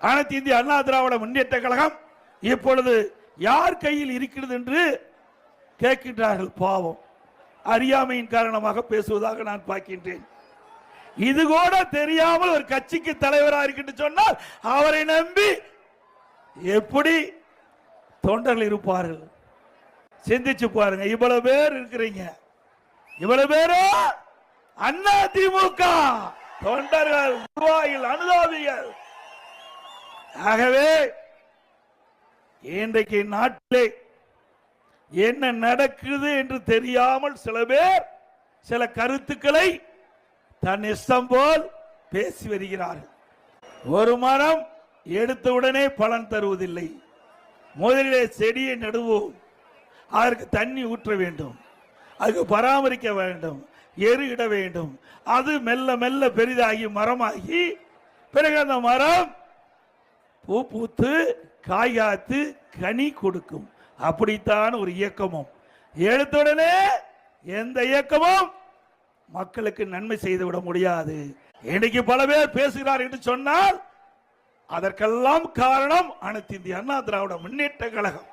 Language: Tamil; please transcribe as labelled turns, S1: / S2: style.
S1: அனைத்து இந்திய அண்ணா திராவிட முன்னேற்ற கழகம் இப்பொழுது யார் கையில் இருக்கிறது என்று கேட்கின்றார்கள் பாவம். அறியாமையின் காரணமாக பேசுவதாக நான் பார்க்கின்றேன். இது கூட தெரியாமல் ஒரு கட்சிக்கு தலைவராக இருக்கின்ற சொன்னால் அவரை நம்பி எப்படி தொண்டர்கள் இருப்பார்கள்? சிந்திச்சு பாருங்க. இவ்வளவு பேர் இருக்கிறீங்க. இவ்வளவு பேரோ? அண்ணா திமுக. தொண்டர்கள் உருவாயில் அனுதாபிகள். ஆகவே இன்றைக்கு நாட்டிலே என்ன நடக்குது என்று தெரியாமல் சில பேர் சில கருத்துக்களை தன் இஷ்டம் போல் பேசி வருகிறார்கள். ஒரு மரம் எடுத்தவுடனே பலன் தருவதில்லை. முதலிலே செடியை நடுவோம். அதற்கு தண்ணி ஊற்ற வேண்டும். அதுக்கு பராமரிக்க வேண்டும். எரு இட வேண்டும். அது மெல்ல மெல்ல பெரிதாகி மரமாகி பிறகு அந்த மரம் பூ பூத்து காய் காத்து கனி கொடுக்கும். அப்படித்தான் ஒரு இயக்கமும். எழுத்துடனே எந்த இயக்கமும் மக்களுக்கு நன்மை செய்து விட முடியாது. இன்னைக்கு பல பேர் பேசுகிறார் என்று சொன்னால் அதற்கெல்லாம் காரணம் அனைத்து இந்திய அண்ணா திராவிட முன்னேற்ற கழகம்.